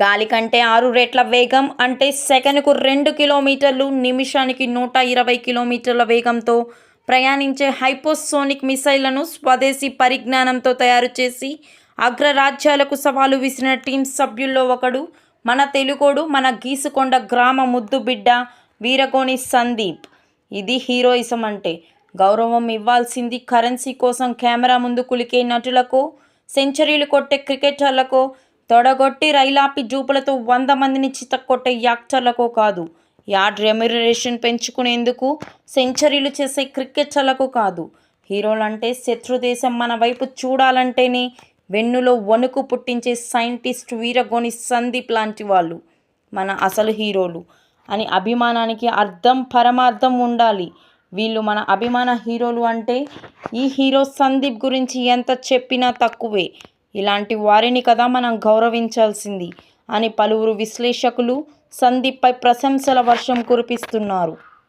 గాలి కంటే ఆరు రెట్ల వేగం అంటే సెకనుకు రెండు కిలోమీటర్లు నిమిషానికి నూట ఇరవై కిలోమీటర్ల వేగంతో ప్రయాణించే హైపోసోనిక్ మిసైళ్ళను స్వదేశీ పరిజ్ఞానంతో తయారు చేసి అగ్రరాజ్యాలకు సవాలు విసిరిన టీం సభ్యుల్లో ఒకడు మన తెలుగోడు మన గీసుకొండ గ్రామ ముద్దు బిడ్డ వీరగోని సందీప్. ఇది హీరోయిజం అంటే గౌరవం ఇవ్వాల్సింది కరెన్సీ కోసం కెమెరా ముందు కులికే నటులకు సెంచరీలు కొట్టే క్రికెటర్లకు తొడగొట్టి రైలాపి జూపులతో వంద మందిని చితక్కొట్టే యాక్టర్లకు కాదు. యాడ్ రెమ్యునరేషన్ పెంచుకునేందుకు సెంచరీలు చేసే క్రికెటర్లకు కాదు. హీరోలంటే శత్రుదేశం మన వైపు చూడాలంటేనే వెన్నులో వణుకు పుట్టించే సైంటిస్ట్ వీరగోని సందీప్ లాంటి వాళ్ళు. మన అసలు హీరోలు అని అభిమానానికి అర్థం పరమార్థం ఉండాలి. వీళ్ళు మన అభిమాన హీరోలు అంటే ఈ హీరో సందీప్ గురించి ఎంత చెప్పినా తక్కువే. ఇలాంటి వారిని కదా మనం గౌరవించాల్సింది అని పలువురు విశ్లేషకులు సందీప్పై ప్రశంసల వర్షం కురిపిస్తున్నారు.